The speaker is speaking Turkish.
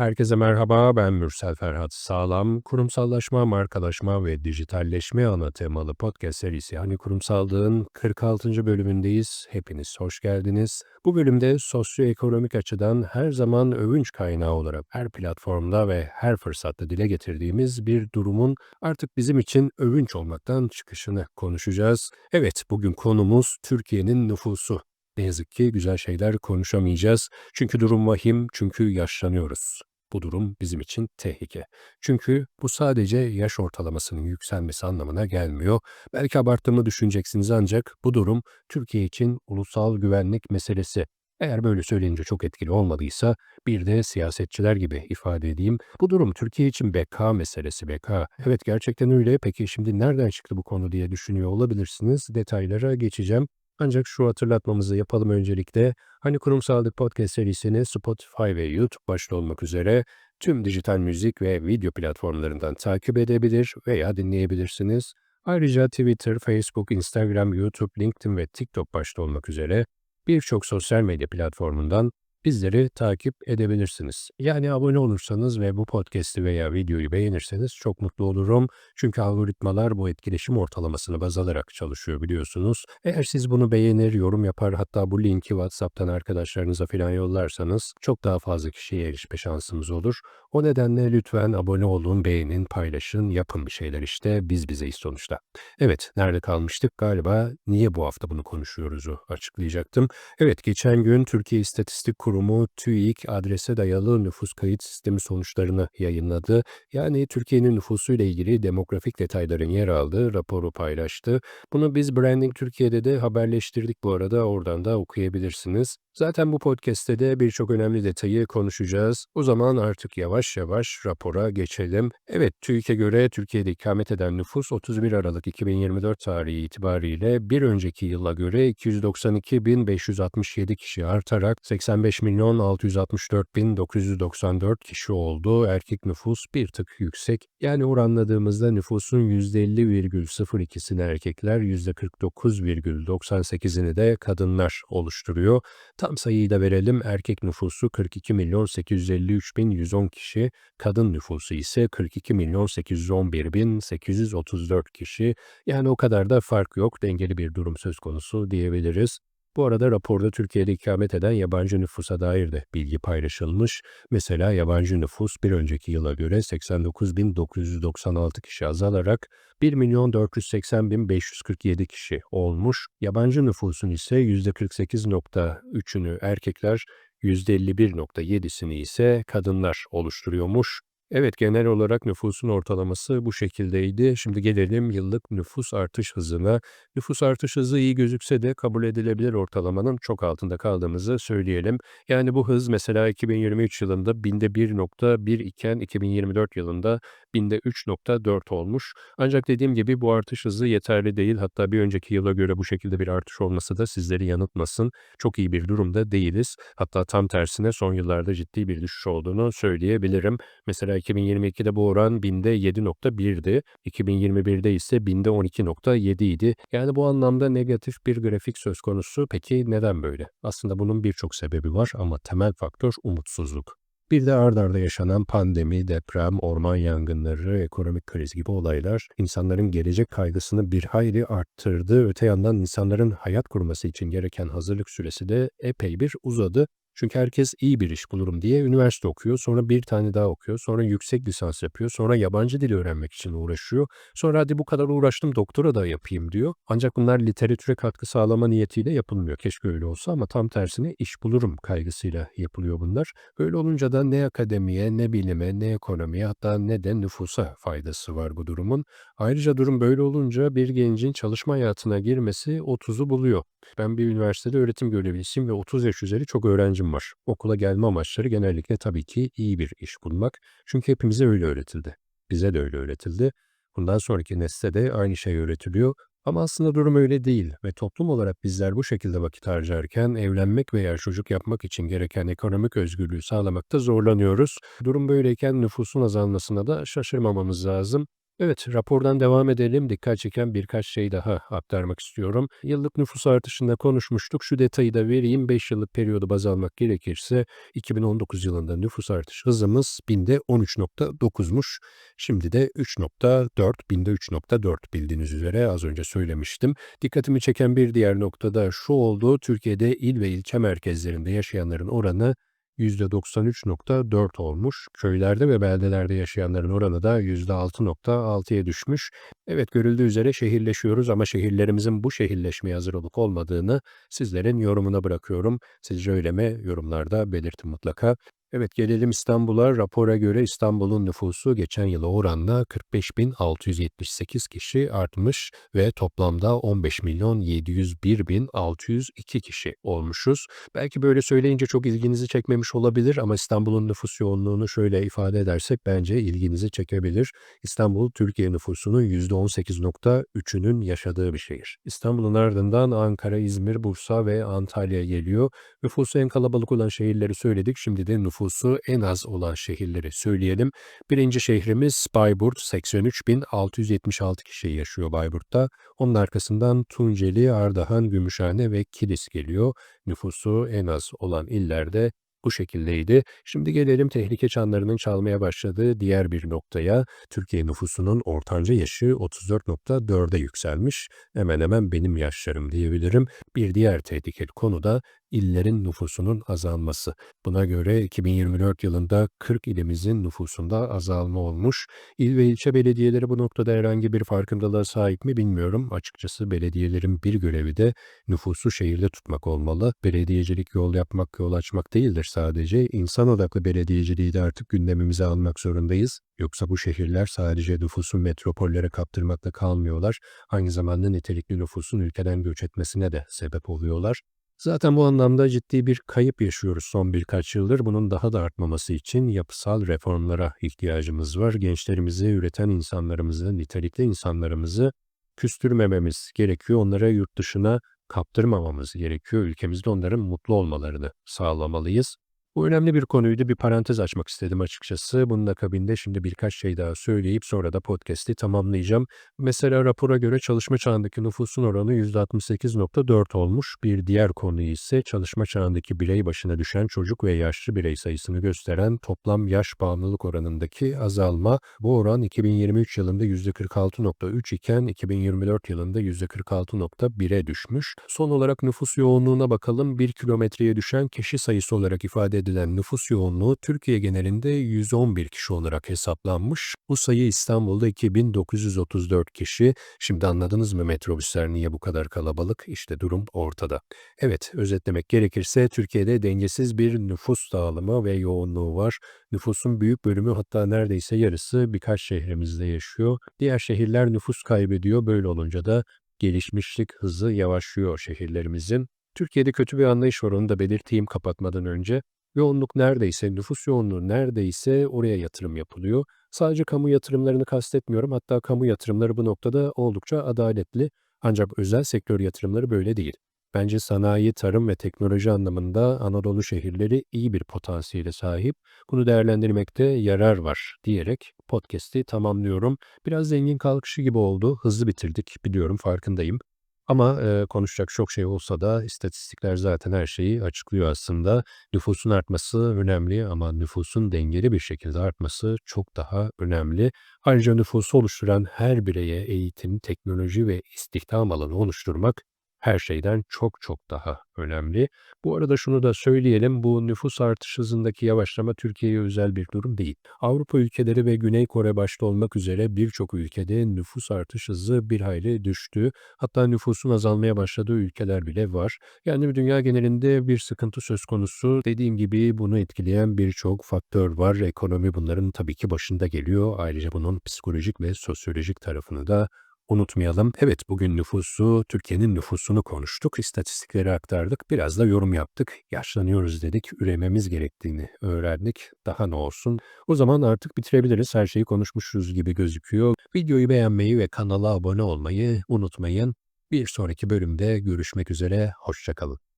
Herkese merhaba, ben Mürsel Ferhat Sağlam. Kurumsallaşma, markalaşma ve dijitalleşme ana temalı podcast serisi Hani Kurumsallığın 46. bölümündeyiz. Hepiniz hoş geldiniz. Bu bölümde sosyoekonomik açıdan her zaman övünç kaynağı olarak her platformda ve her fırsatta dile getirdiğimiz bir durumun artık bizim için övünç olmaktan çıkışını konuşacağız. Evet, bugün konumuz Türkiye'nin nüfusu. Ne yazık ki güzel şeyler konuşamayacağız. Çünkü durum vahim, çünkü yaşlanıyoruz. Bu durum bizim için tehlike. Çünkü bu sadece yaş ortalamasının yükselmesi anlamına gelmiyor. Belki abarttığımı düşüneceksiniz ancak bu durum Türkiye için ulusal güvenlik meselesi. Eğer böyle söyleyince çok etkili olmadıysa bir de siyasetçiler gibi ifade edeyim. Bu durum Türkiye için beka meselesi beka. Evet gerçekten öyle. Peki şimdi nereden çıktı bu konu diye düşünüyor olabilirsiniz. Detaylara geçeceğim. Ancak şu hatırlatmamızı yapalım öncelikle. Hani Kurumsallık Podcast serisini Spotify ve YouTube başta olmak üzere tüm dijital müzik ve video platformlarından takip edebilir veya dinleyebilirsiniz. Ayrıca Twitter, Facebook, Instagram, YouTube, LinkedIn ve TikTok başta olmak üzere birçok sosyal medya platformundan bizleri takip edebilirsiniz. Yani abone olursanız ve bu podcast'i veya videoyu beğenirseniz çok mutlu olurum. Çünkü algoritmalar bu etkileşim ortalamasını baz alarak çalışıyor biliyorsunuz. Eğer siz bunu beğenir, yorum yapar hatta bu linki WhatsApp'tan arkadaşlarınıza falan yollarsanız çok daha fazla kişiye erişme şansımız olur. O nedenle lütfen abone olun, beğenin, paylaşın, yapın bir şeyler işte biz bizeyiz sonuçta. Evet, nerede kalmıştık? Galiba niye bu hafta bunu konuşuyoruzu açıklayacaktım. Evet, geçen gün Türkiye İstatistik Kurumu TÜİK adrese dayalı nüfus kayıt sistemi sonuçlarını yayınladı. Yani Türkiye'nin nüfusuyla ilgili demografik detayların yer aldığı raporu paylaştı. Bunu biz Branding Türkiye'de de haberleştirdik bu arada oradan da okuyabilirsiniz. Zaten bu podcast'te de birçok önemli detayı konuşacağız. O zaman artık yavaş yavaş rapora geçelim. Evet, TÜİK'e göre Türkiye'de ikamet eden nüfus 31 Aralık 2024 tarihi itibariyle bir önceki yıla göre 292.567 kişi artarak 85 milyon 664.994 kişi oldu. Erkek nüfus bir tık yüksek. Yani oranladığımızda nüfusun %50,02'sini erkekler, %49,98'ini de kadınlar oluşturuyor. Tam sayıyı da verelim. Erkek nüfusu 42 milyon 853 bin 110 kişi, kadın nüfusu ise 42 milyon 811 bin 834 kişi. Yani o kadar da fark yok. Dengeli bir durum söz konusu diyebiliriz. Bu arada raporda Türkiye'de ikamet eden yabancı nüfusa dair de bilgi paylaşılmış. Mesela yabancı nüfus bir önceki yıla göre 89.996 kişi azalarak 1.480.547 kişi olmuş. Yabancı nüfusun ise %48.3'ünü erkekler, %51.7'sini ise kadınlar oluşturuyormuş. Evet, genel olarak nüfusun ortalaması bu şekildeydi. Şimdi gelelim yıllık nüfus artış hızına. Nüfus artış hızı iyi gözükse de kabul edilebilir ortalamanın çok altında kaldığımızı söyleyelim. Yani bu hız mesela 2023 yılında binde 1.1 iken 2024 yılında binde 3.4 olmuş. Ancak dediğim gibi bu artış hızı yeterli değil. Hatta bir önceki yıla göre bu şekilde bir artış olması da sizleri yanıltmasın. Çok iyi bir durumda değiliz. Hatta tam tersine son yıllarda ciddi bir düşüş olduğunu söyleyebilirim. Mesela 2022'de bu oran binde 7.1'di. 2021'de ise binde 12.7 idi. Yani bu anlamda negatif bir grafik söz konusu. Peki neden böyle? Aslında bunun birçok sebebi var ama temel faktör umutsuzluk. Bir de ard arda yaşanan pandemi, deprem, orman yangınları, ekonomik kriz gibi olaylar insanların gelecek kaygısını bir hayli arttırdı. Öte yandan insanların hayat kurması için gereken hazırlık süresi de epey bir uzadı. Çünkü herkes iyi bir iş bulurum diye üniversite okuyor, sonra bir tane daha okuyor, sonra yüksek lisans yapıyor, sonra yabancı dil öğrenmek için uğraşıyor. Sonra hadi bu kadar uğraştım doktora da yapayım diyor. Ancak bunlar literatüre katkı sağlama niyetiyle yapılmıyor. Keşke öyle olsa ama tam tersine iş bulurum kaygısıyla yapılıyor bunlar. Öyle olunca da ne akademiye, ne bilime, ne ekonomiye hatta ne de nüfusa faydası var bu durumun. Ayrıca durum böyle olunca bir gencin çalışma hayatına girmesi 30'u buluyor. Ben bir üniversitede öğretim görevlisiyim ve 30 yaş üzeri çok öğrencim var. Okula gelme amaçları genellikle tabii ki iyi bir iş bulmak. Çünkü hepimize öyle öğretildi. Bize de öyle öğretildi. Bundan sonraki nesle de aynı şey öğretiliyor. Ama aslında durum öyle değil ve toplum olarak bizler bu şekilde vakit harcarken evlenmek veya çocuk yapmak için gereken ekonomik özgürlüğü sağlamakta zorlanıyoruz. Durum böyleyken nüfusun azalmasına da şaşırmamamız lazım. Evet, rapordan devam edelim. Dikkat çeken birkaç şey daha aktarmak istiyorum. Yıllık nüfus artışında konuşmuştuk. Şu detayı da vereyim. 5 yıllık periyodu baz almak gerekirse 2019 yılında nüfus artış hızımız binde 13.9'muş. Şimdi de 3.4, binde 3.4 bildiğiniz üzere az önce söylemiştim. Dikkatimi çeken bir diğer noktada şu oldu. Türkiye'de il ve ilçe merkezlerinde yaşayanların oranı %93.4 olmuş. Köylerde ve beldelerde yaşayanların oranı da %6.6'ya düşmüş. Evet görüldüğü üzere şehirleşiyoruz ama şehirlerimizin bu şehirleşmeye hazır olup olmadığını sizlerin yorumuna bırakıyorum. Sizce öyle mi? Yorumlarda belirtin mutlaka. Evet gelelim İstanbul'a. Rapora göre İstanbul'un nüfusu geçen yıla oranla 45.678 kişi artmış ve toplamda 15 milyon 701.602 kişi olmuşuz. Belki böyle söyleyince çok ilginizi çekmemiş olabilir ama İstanbul'un nüfus yoğunluğunu şöyle ifade edersek bence ilginizi çekebilir. İstanbul Türkiye nüfusunun %18.3'ünün yaşadığı bir şehir. İstanbul'un ardından Ankara, İzmir, Bursa ve Antalya geliyor. Nüfusu en kalabalık olan şehirleri söyledik. Şimdi de nüfus nüfusu en az olan şehirleri söyleyelim. Birinci şehrimiz Bayburt 83.676 kişi yaşıyor Bayburt'ta. Onun arkasından Tunceli, Ardahan, Gümüşhane ve Kilis geliyor. Nüfusu en az olan illerde bu şekildeydi. Şimdi gelelim tehlike çanlarının çalmaya başladığı diğer bir noktaya. Türkiye nüfusunun ortanca yaşı 34.4'e yükselmiş. Hemen hemen benim yaşlarım diyebilirim. Bir diğer tehlikeli konu da illerin nüfusunun azalması. Buna göre 2024 yılında 40 ilimizin nüfusunda azalma olmuş. İl ve ilçe belediyeleri bu noktada herhangi bir farkındalığa sahip mi bilmiyorum. Açıkçası belediyelerin bir görevi de nüfusu şehirde tutmak olmalı. Belediyecilik yol yapmak, yol açmak değildir sadece. İnsan odaklı belediyeciliği de artık gündemimize almak zorundayız. Yoksa bu şehirler sadece nüfusu metropollere kaptırmakla kalmıyorlar. Aynı zamanda nitelikli nüfusun ülkeden göç etmesine de sebep oluyorlar. Zaten bu anlamda ciddi bir kayıp yaşıyoruz son birkaç yıldır. Bunun daha da artmaması için yapısal reformlara ihtiyacımız var. Gençlerimizi, üreten insanlarımızı, nitelikli insanlarımızı küstürmememiz gerekiyor. Onlara yurt dışına kaptırmamamız gerekiyor. Ülkemizde onların mutlu olmalarını sağlamalıyız. Bu önemli bir konuydu. Bir parantez açmak istedim açıkçası. Bunun akabinde şimdi birkaç şey daha söyleyip sonra da podcast'i tamamlayacağım. Mesela rapora göre çalışma çağındaki nüfusun oranı %68.4 olmuş. Bir diğer konu ise çalışma çağındaki birey başına düşen çocuk ve yaşlı birey sayısını gösteren toplam yaş bağımlılık oranındaki azalma. Bu oran 2023 yılında %46.3 iken 2024 yılında %46.1'e düşmüş. Son olarak nüfus yoğunluğuna bakalım. 1 kilometreye düşen kişi sayısı olarak ifade edilen nüfus yoğunluğu Türkiye genelinde 111 kişi olarak hesaplanmış. Bu sayı İstanbul'da 2934 kişi. Şimdi anladınız mı metrobüsler niye bu kadar kalabalık? İşte durum ortada. Evet, özetlemek gerekirse Türkiye'de dengesiz bir nüfus dağılımı ve yoğunluğu var. Nüfusun büyük bölümü hatta neredeyse yarısı birkaç şehrimizde yaşıyor. Diğer şehirler nüfus kaybediyor. Böyle olunca da gelişmişlik hızı yavaşlıyor şehirlerimizin. Türkiye'de kötü bir anlayış var onu da belirteyim kapatmadan önce. Yoğunluk neredeyse, nüfus yoğunluğu neredeyse oraya yatırım yapılıyor. Sadece kamu yatırımlarını kastetmiyorum. Hatta kamu yatırımları bu noktada oldukça adaletli. Ancak özel sektör yatırımları böyle değil. Bence sanayi, tarım ve teknoloji anlamında Anadolu şehirleri iyi bir potansiyele sahip. Bunu değerlendirmekte yarar var diyerek podcast'i tamamlıyorum. Biraz zengin kalkışı gibi oldu. Hızlı bitirdik biliyorum farkındayım. Ama, eee, konuşacak çok şey olsa da istatistikler zaten her şeyi açıklıyor aslında. Nüfusun artması önemli ama nüfusun dengeli bir şekilde artması çok daha önemli. Ayrıca nüfusu oluşturan her bireye eğitim, teknoloji ve istihdam alanı oluşturmak her şeyden çok çok daha önemli. Bu arada şunu da söyleyelim, bu nüfus artış hızındaki yavaşlama Türkiye'ye özel bir durum değil. Avrupa ülkeleri ve Güney Kore başta olmak üzere birçok ülkede nüfus artış hızı bir hayli düştü. Hatta nüfusun azalmaya başladığı ülkeler bile var. Yani dünya genelinde bir sıkıntı söz konusu. Dediğim gibi bunu etkileyen birçok faktör var. Ekonomi bunların tabii ki başında geliyor. Ayrıca bunun psikolojik ve sosyolojik tarafını da unutmayalım. Evet bugün nüfusu, Türkiye'nin nüfusunu konuştuk, istatistikleri aktardık, biraz da yorum yaptık. Yaşlanıyoruz dedik, ürememiz gerektiğini öğrendik. Daha ne olsun? O zaman artık bitirebiliriz. Her şeyi konuşmuşuz gibi gözüküyor. Videoyu beğenmeyi ve kanala abone olmayı unutmayın. Bir sonraki bölümde görüşmek üzere, hoşçakalın.